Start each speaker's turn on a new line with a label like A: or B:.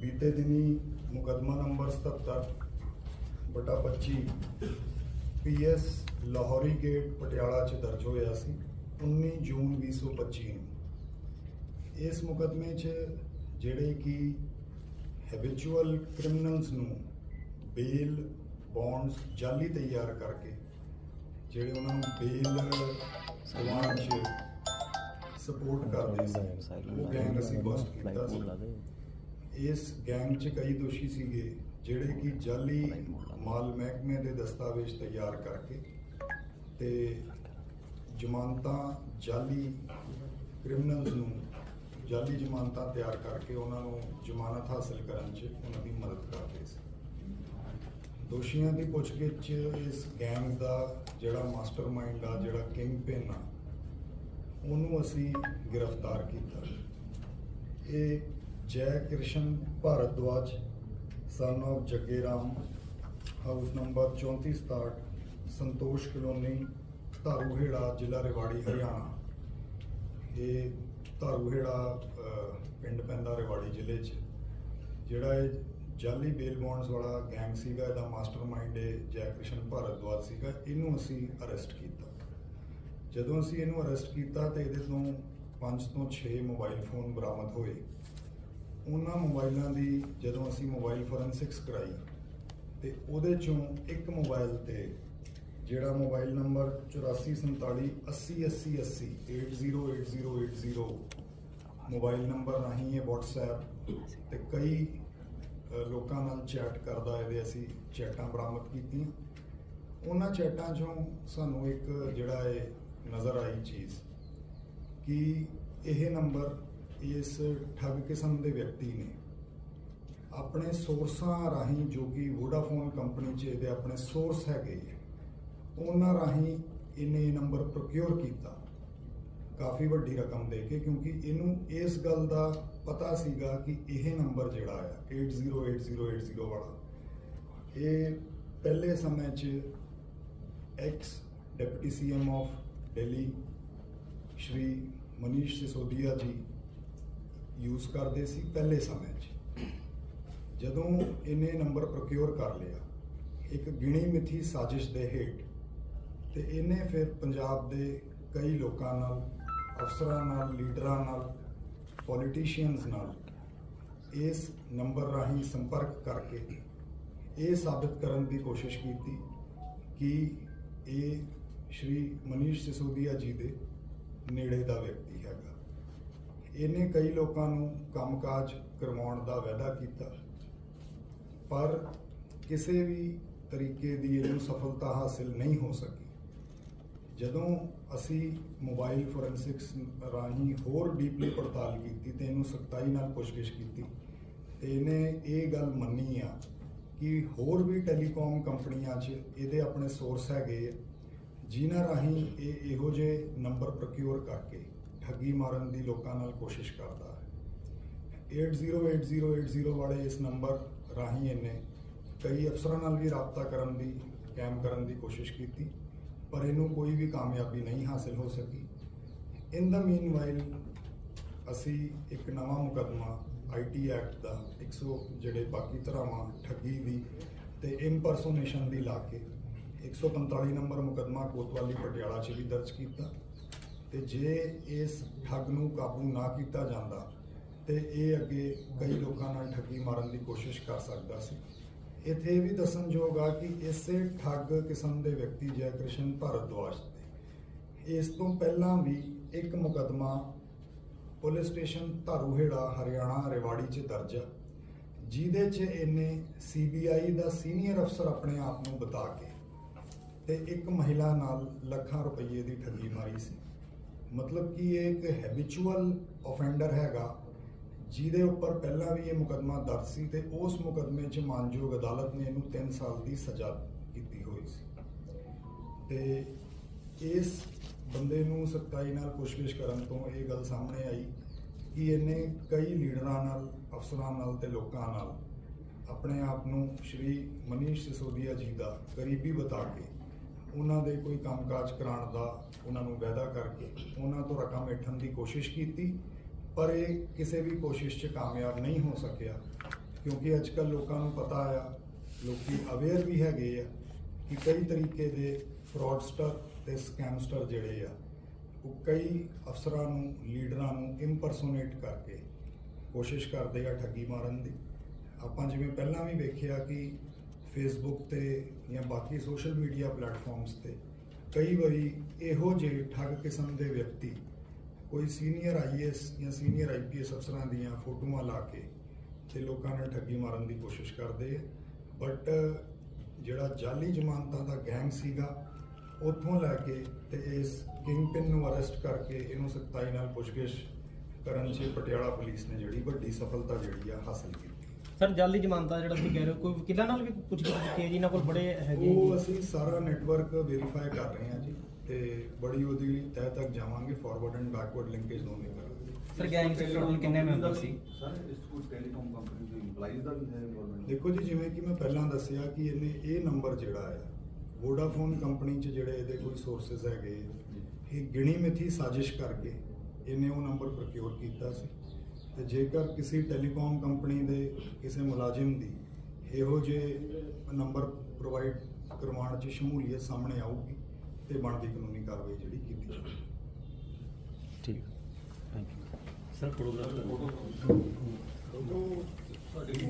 A: ਬੀਤੇ ਦਿਨੀ ਮੁਕੱਦਮਾ ਨੰਬਰ 77 ਬਟਾ 25 ਪੀਐਸ ਲਾਹੌਰੀ ਗੇਟ, ਪਟਿਆਲਾ 'ਚ ਦਰਜ ਹੋਇਆ ਸੀ 19 ਜੂਨ 2025 ਨੂੰ। ਇਸ ਮੁਕੱਦਮੇ 'ਚ ਜਿਹੜੇ ਕਿ ਹੈਬਿਚੁਅਲ ਕ੍ਰਿਮੀਨਲਸ ਨੂੰ ਬੇਲ ਬੌਂਡਸ ਜਾਲੀ ਤਿਆਰ ਕਰਕੇ ਜਿਹੜੇ ਉਹਨਾਂ ਨੂੰ ਬੇਲ ਦਿਵਾਉਣ 'ਚ ਸਪੋਰਟ ਕਰਦੇ ਸੀ, ਉਹ ਗੈਂਗ ਅਸੀਂ ਬਸਟ ਕੀਤਾ ਸੀ। ਇਸ ਗੈਂਗ 'ਚ ਕਈ ਦੋਸ਼ੀ ਸੀਗੇ, ਜਿਹੜੇ ਕਿ ਜਾਲੀ ਮਾਲ ਮਹਿਕਮੇ ਦੇ ਦਸਤਾਵੇਜ਼ ਤਿਆਰ ਕਰਕੇ ਤੇ ਜ਼ਮਾਨਤਾਂ ਜਾਲੀ ਕ੍ਰਿਮੀਨਲਸ ਨੂੰ ਜਾਲੀ ਜ਼ਮਾਨਤਾਂ ਤਿਆਰ ਕਰਕੇ ਉਹਨਾਂ ਨੂੰ ਜ਼ਮਾਨਤ ਹਾਸਲ ਕਰਨ 'ਚ ਉਹਨਾਂ ਦੀ ਮਦਦ ਕਰਦੇ ਸੀ। ਦੋਸ਼ੀਆਂ ਦੀ ਪੁੱਛਗਿੱਛ 'ਚ ਇਸ ਗੈਂਗ ਦਾ ਜਿਹੜਾ ਮਾਸਟਰਮਾਈਂਡ ਆ, ਜਿਹੜਾ ਕਿੰਗ ਪਿਨ ਆ, ਉਹਨੂੰ ਅਸੀਂ ਗ੍ਰਿਫਤਾਰ ਕੀਤਾ। ਇਹ ਜੈ Krishna Bhardwaj son of Jagge Ram house number 3467 Santosh colony, Dharuhera, ਜ਼ਿਲ੍ਹਾ ਰੇਵਾੜੀ, ਹਰਿਆਣਾ। ਇਹ ਧਾਰੂਹੇੜਾ ਪਿੰਡ ਪੈਂਦਾ ਰੇਵਾੜੀ ਜ਼ਿਲ੍ਹੇ 'ਚ। ਜਿਹੜਾ ਇਹ ਜਾਲੀ ਬੇਲ ਬੌਂਡਸ ਵਾਲਾ ਗੈਂਗ ਸੀਗਾ, ਇਹਦਾ ਮਾਸਟਰਮਾਈਂਡ ਇਹ ਜੈ ਕ੍ਰਿਸ਼ਨ ਭਾਰਦਵਾਜ ਸੀਗਾ। ਇਹਨੂੰ ਅਸੀਂ ਅਰੈਸਟ ਕੀਤਾ। ਜਦੋਂ ਅਸੀਂ ਇਹਨੂੰ ਅਰੈਸਟ ਕੀਤਾ ਤੇ ਇਹਦੇ ਤੋਂ 5 ਤੋਂ 6 ਮੋਬਾਈਲ ਫੋਨ ਬਰਾਮਦ ਹੋਏ। ਉਹਨਾਂ ਮੋਬਾਈਲਾਂ ਦੀ ਜਦੋਂ ਅਸੀਂ ਮੋਬਾਈਲ ਫੋਰੈਂਸਿਕਸ ਕਰਾਈ, ਤੇ ਉਹਦੇ ਚੋਂ ਇੱਕ ਮੋਬਾਈਲ ਤੇ ਜਿਹੜਾ ਮੋਬਾਈਲ ਨੰਬਰ 8447 808080 808080 ਮੋਬਾਈਲ ਨੰਬਰ ਰਾਹੀਂ ਇਹ WhatsApp ਤੇ ਕਈ ਲੋਕਾਂ ਨਾਲ ਚੈਟ ਕਰਦਾ ਇਹਦੇ ਅਸੀਂ ਚੈਟਾਂ ਬਰਾਮਦ ਕੀਤੀਆਂ। ਉਹਨਾਂ ਚੈਟਾਂ 'ਚੋਂ ਸਾਨੂੰ ਇੱਕ ਜਿਹੜਾ ਇਹ ਨਜ਼ਰ ਆਈ ਚੀਜ਼ ਕਿ ਇਹ ਨੰਬਰ ਇਸ ਠੱਗ ਕਿਸਮ ਦੇ ਵਿਅਕਤੀ ਨੇ ਆਪਣੇ ਸੋਰਸਾਂ ਰਾਹੀਂ ਜੋ ਕਿ ਵੋਡਾਫੋਨ ਕੰਪਨੀ 'ਚ ਇਹਦੇ ਆਪਣੇ ਸੋਰਸ ਹੈਗੇ ਉਹਨਾਂ ਰਾਹੀਂ ਇਹਨੇ ਇਹ ਨੰਬਰ ਪ੍ਰੋਕਿਉਰ ਕੀਤਾ। ਕਾਫੀ ਵੱਡੀ ਰਕਮ ਦੇ ਕੇ ਕਿਉਂਕਿ ਇਹਨੂੰ ਇਸ ਗੱਲ ਦਾ ਪਤਾ ਸੀਗਾ ਕਿ ਇਹ ਨੰਬਰ ਜਿਹੜਾ ਆ 808080 ਵਾਲਾ, ਇਹ ਪਹਿਲੇ ਸਮੇਂ 'ਚ ex deputy CM of Delhi Shri Manish Sisodia ji use ਕਰਦੇ ਸੀ ਪਹਿਲੇ ਸਮੇਂ 'ਚ। ਜਦੋਂ ਇਹਨੇ ਨੰਬਰ ਪ੍ਰੋਕਿਉਰ ਕਰ ਲਿਆ, ਇੱਕ ਗਿਣੀ ਮਿਥੀ ਸਾਜ਼ਿਸ਼ ਦੇ ਹੇਠ, ਤੇ ਇਹਨੇ ਫਿਰ ਪੰਜਾਬ ਦੇ ਕਈ ਲੋਕਾਂ ਨਾਲ, ਅਫਸਰਾਂ ਨਾਲ, ਲੀਡਰਾਂ ਨਾਲ ਪੋਲੀਟੀਸ਼ੀਅਨਸ ਨਾਲ ਇਸ ਨੰਬਰ ਰਾਹੀਂ ਸੰਪਰਕ ਕਰਕੇ ਇਹ ਸਾਬਿਤ ਕਰਨ ਦੀ ਕੋਸ਼ਿਸ਼ ਕੀਤੀ ਕਿ ਇਹ ਸ਼੍ਰੀ ਮਨੀਸ਼ ਸਿਸੋਦੀਆ ਜੀ ਦੇ ਨੇੜੇ ਦਾ ਵਿਅਕਤੀ ਹੈਗਾ। ਇਹਨੇ ਕਈ ਲੋਕਾਂ ਨੂੰ ਕੰਮਕਾਜ ਕਰਵਾਉਣ ਦਾ ਵਾਅਦਾ ਕੀਤਾ। ਪਰ ਕਿਸੇ ਵੀ ਤਰੀਕੇ ਦੀ ਇਹਨੂੰ ਸਫਲਤਾ ਹਾਸਿਲ ਨਹੀਂ ਹੋ ਸਕੀ। ਜਦੋਂ ਅਸੀਂ ਮੋਬਾਈਲ ਫੋਰੈਂਸਿਕਸ ਰਾਹੀਂ ਹੋਰ ਡੀਪਲੀ ਪੜਤਾਲ ਕੀਤੀ ਤੇ ਇਹਨੂੰ ਸਖਤਾਈ ਨਾਲ ਪੁੱਛਗਿੱਛ ਕੀਤੀ, ਤੇ ਇਹਨੇ ਇਹ ਗੱਲ ਮੰਨੀ ਆ ਕਿ ਹੋਰ ਵੀ ਟੈਲੀਕਾਮ ਕੰਪਨੀਆਂ 'ਚ ਇਹਦੇ ਆਪਣੇ ਸੋਰਸ ਹੈਗੇ ਆ, ਜਿਨ੍ਹਾਂ ਰਾਹੀਂ ਇਹ ਇਹੋ ਜਿਹੇ ਨੰਬਰ ਪ੍ਰੋਕਿਉਰ ਕਰਕੇ ਠੱਗੀ ਮਾਰਨ ਦੀ ਲੋਕਾਂ ਨਾਲ ਕੋਸ਼ਿਸ਼ ਕਰਦਾ ਹੈ। 808080 ਵਾਲੇ ਇਸ ਨੰਬਰ ਰਾਹੀਂ ਇਹਨੇ ਕਈ ਅਫਸਰਾਂ ਨਾਲ ਵੀ ਰਾਬਤਾ ਕਰਨ ਦੀ ਕੈਮ ਕਰਨ ਦੀ ਕੋਸ਼ਿਸ਼ ਕੀਤੀ, ਪਰ ਇਹਨੂੰ ਕੋਈ ਵੀ ਕਾਮਯਾਬੀ ਨਹੀਂ ਹਾਸਿਲ ਹੋ ਸਕੀ। ਇਨ ਦਾ ਮੀਨਵਾਈਲ ਅਸੀਂ ਇੱਕ ਨਵਾਂ ਮੁਕੱਦਮਾ ਆਈਟੀ ਐਕਟ ਦਾ 100 ਜਿਹੜੇ ਬਾਕੀ ਧਰਾਵਾਂ ਠੱਗੀ ਦੀ ਤੇ ਇੰਪਰਸੋਨੇਸ਼ਨ ਦੀ ਲਾ ਕੇ 145 ਨੰਬਰ ਮੁਕੱਦਮਾ ਕੋਤਵਾਲੀ ਪਟਿਆਲਾ 'ਚ ਵੀ ਦਰਜ ਕੀਤਾ। ਤੇ ਜੇ ਇਸ ਠੱਗ ਨੂੰ ਕਾਬੂ ਨਾ ਕੀਤਾ ਜਾਂਦਾ ਤੇ ਇਹ ਅੱਗੇ ਕਈ ਲੋਕਾਂ ਨਾਲ ਠੱਗੀ ਮਾਰਨ ਦੀ ਕੋਸ਼ਿਸ਼ ਕਰ ਸਕਦਾ ਸੀ। ਇੱਥੇ ਇਹ ਵੀ ਦੱਸਣਯੋਗ ਆ ਕਿ ਇਸੇ ਠੱਗ ਕਿਸਮ ਦੇ ਵਿਅਕਤੀ ਜੈ ਕ੍ਰਿਸ਼ਨ ਭਾਰਦਵਾਜ ਤੇ ਇਸ ਤੋਂ ਪਹਿਲਾਂ ਵੀ ਇੱਕ ਮੁਕੱਦਮਾ ਪੁਲਿਸ ਸਟੇਸ਼ਨ ਧਾਰੂਹੇੜਾ, ਹਰਿਆਣਾ, ਰੇਵਾੜੀ 'ਚ ਦਰਜ ਆ, ਜਿਹਦੇ 'ਚ ਇਹਨੇ ਸੀਬੀਆਈ ਦਾ ਸੀਨੀਅਰ ਅਫਸਰ ਆਪਣੇ ਆਪ ਨੂੰ ਬਤਾ ਕੇ ਤੇ ਇੱਕ ਮਹਿਲਾ ਨਾਲ ਲੱਖਾਂ ਰੁਪਏ ਦੀ ਠੱਗੀ ਮਾਰੀ ਸੀ। ਮਤਲਬ ਕਿ ਇਹ ਇੱਕ ਹੈਬਿਚੁਅਲ ਆਫੈਂਡਰ ਹੈਗਾ, ਜਿਹਦੇ ਉੱਪਰ ਪਹਿਲਾਂ ਵੀ ਇਹ ਮੁਕੱਦਮਾ ਦਰਜ ਸੀ ਤੇ ਉਸ ਮੁਕੱਦਮੇ 'ਚ ਮਾਨਯੋਗ ਅਦਾਲਤ ਨੇ ਇਹਨੂੰ 3 ਸਾਲ ਦੀ ਸਜ਼ਾ ਕੀਤੀ ਹੋਈ ਸੀ। ਤੇ ਇਸ ਬੰਦੇ ਨੂੰ ਸਖਤਾਈ ਨਾਲ ਪੁੱਛਗਿੱਛ ਕਰਨ ਤੋਂ ਇਹ ਗੱਲ ਸਾਹਮਣੇ ਆਈ ਕਿ ਇਹਨੇ ਕਈ ਲੀਡਰਾਂ ਨਾਲ, ਅਫਸਰਾਂ ਨਾਲ ਤੇ ਲੋਕਾਂ ਨਾਲ ਆਪਣੇ ਆਪ ਨੂੰ ਸ਼੍ਰੀ ਮਨੀਸ਼ ਸਿਸੋਦੀਆ ਜੀ ਦਾ ਕਰੀਬੀ ਬਤਾ ਕੇ ਉਹਨਾਂ ਦੇ ਕੋਈ ਕੰਮਕਾਜ ਕਰਾਉਣ ਦਾ ਉਹਨਾਂ ਨੂੰ ਵਾਅਦਾ ਕਰਕੇ ਉਹਨਾਂ ਤੋਂ ਰਕਮ ਏਠਣ ਦੀ ਕੋਸ਼ਿਸ਼ ਕੀਤੀ, ਪਰ ਇਹ ਕਿਸੇ ਵੀ ਕੋਸ਼ਿਸ਼ 'ਚ ਕਾਮਯਾਬ ਨਹੀਂ ਹੋ ਸਕਿਆ, ਕਿਉਂਕਿ ਅੱਜ ਕੱਲ੍ਹ ਲੋਕਾਂ ਨੂੰ ਪਤਾ ਆ, ਲੋਕੀ ਅਵੇਅਰ ਵੀ ਹੈਗੇ ਆ ਕਿ ਕਈ ਤਰੀਕੇ ਦੇ ਫਰਾਡਸਟਰ ਤੇ ਸਕੈਮਸਟਰ ਜਿਹੜੇ ਆ, ਉਹ ਕਈ ਅਫਸਰਾਂ ਨੂੰ, ਲੀਡਰਾਂ ਨੂੰ ਇੰਪਰਸੋਨੇਟ ਕਰਕੇ ਕੋਸ਼ਿਸ਼ ਕਰਦੇ ਆ ਠੱਗੀ ਮਾਰਨ ਦੀ। ਆਪਾਂ ਜਿਵੇਂ ਪਹਿਲਾਂ ਵੀ ਵੇਖਿਆ ਕਿ ਫੇਸਬੁੱਕ ਤੇ ਜਾਂ ਬਾਕੀ ਸੋਸ਼ਲ ਮੀਡੀਆ ਪਲੇਟਫਾਰਮਸ ਤੇ ਕਈ ਵਾਰੀ ਇਹੋ ਜਿਹੇ ਠੱਗ ਕਿਸਮ ਦੇ ਵਿਅਕਤੀ ਕੋਈ ਸੀਨੀਅਰ ਆਈਐਸ ਜਾਂ ਸੀਨੀਅਰ ਆਈਪੀਐਸ ਅਫਸਰਾਂ ਦੀਆਂ ਫੋਟੋਆਂ ਲਾ ਕੇ ਤੇ ਲੋਕਾਂ ਨਾਲ ਠੱਗੀ ਮਾਰਨ ਦੀ ਕੋਸ਼ਿਸ਼ ਕਰਦੇ ਆ। ਬਟ ਜਿਹੜਾ ਜਾਲੀ ਜ਼ਮਾਨਤਾਂ ਦਾ ਗੈਂਗ ਸੀਗਾ, ਉੱਥੋਂ ਲੈ ਕੇ ਤੇ ਇਸ ਕਿੰਗਪਿਨ ਨੂੰ ਅਰੈਸਟ ਕਰਕੇ ਇਹਨੂੰ ਸਖਤਾਈ ਨਾਲ ਪੁੱਛਗਿੱਛ ਕਰਨ 'ਚ ਪਟਿਆਲਾ ਪੁਲਿਸ ਨੇ ਜਿਹੜੀ ਵੱਡੀ ਸਫਲਤਾ ਜਿਹੜੀ ਆ ਹਾਸਲ ਕੀਤੀ।
B: ਸਰ ਜਾਲੀ ਜ਼ਮਾਨਤਾਂ ਜਿਹੜਾ ਤੁਸੀਂ ਕਹਿ ਰਹੇ ਹੋ ਕੋਈ ਵਕੀਲਾਂ ਨਾਲ ਵੀ ਪੁੱਛ ਗਿੱਛ ਕੀਤੀ ਹੈ ਜੀ? ਇਹਨਾਂ ਕੋਲ ਬੜੇ ਹੈਗੇ
A: ਉਹ ਅਸੀਂ ਸਾਰਾ ਨੈਟਵਰਕ ਵੈਰੀਫਾਈ ਕਰ ਰਹੇ ਹਾਂ ਜੀ ਤੇ ਬੜੀ ਉਹਦੀ ਤਹਿ ਤੱਕ ਜਾਵਾਂਗੇ ਫਾਰਵਰਡ ਐਂਡ ਬੈਕਵਰਡ ਲਿੰਕੇਜ ਦੋਨੇ ਕਰਾਂਗੇ।
B: ਸਰ ਗੈਂਗ ਚ ਟੋਟਲ ਕਿੰਨੇ ਮੈਂਬਰ ਸੀ?
C: ਸਰ ਇਸ ਕੋਈ ਟੈਲੀਕਾਮ ਕੰਪਨੀ ਦੇ EMPLOYEES ਦਾ ਵੀ ਹੈ ਇਨਵੋਲਵਮੈਂਟ
A: ਦੇਖੋ ਜੀ ਜਿਵੇਂ ਕਿ ਮੈਂ ਪਹਿਲਾਂ ਦੱਸਿਆ ਕਿ ਇਹਨੇ ਇਹ ਨੰਬਰ ਜਿਹੜਾ ਆ ਵੋਡਾਫੋਨ ਕੰਪਨੀ 'ਚ ਜਿਹੜੇ ਇਹਦੇ ਕੋਈ ਸੋਰਸਸ ਹੈਗੇ ਇਹ ਗਿਣੀ ਮਿਥੀ ਸਾਜ਼ਿਸ਼ ਕਰਕੇ ਇਹਨੇ ਉਹ ਨੰਬਰ ਪ੍ਰੋਕਿਉਰ ਕੀਤਾ ਸੀ। ਤੇ ਜੇਕਰ ਕਿਸੇ ਟੈਲੀਕਾਮ ਕੰਪਨੀ ਦੇ ਕਿਸੇ ਮੁਲਾਜ਼ਮ ਦੀ ਇਹੋ ਜਿਹੇ ਨੰਬਰ ਪ੍ਰੋਵਾਈਡ ਕਰਵਾਉਣ 'ਚ ਸ਼ਮੂਲੀਅਤ ਸਾਹਮਣੇ ਆਊਗੀ ਤੇ ਬਣਦੀ ਕਾਨੂੰਨੀ ਕਾਰਵਾਈ ਜਿਹੜੀ ਕੀਤੀ ਜਾਵੇਗੀ
B: ਠੀਕ ਥੈਂਕ ਯੂ
D: ਸਰ
C: ਸਾਡੀ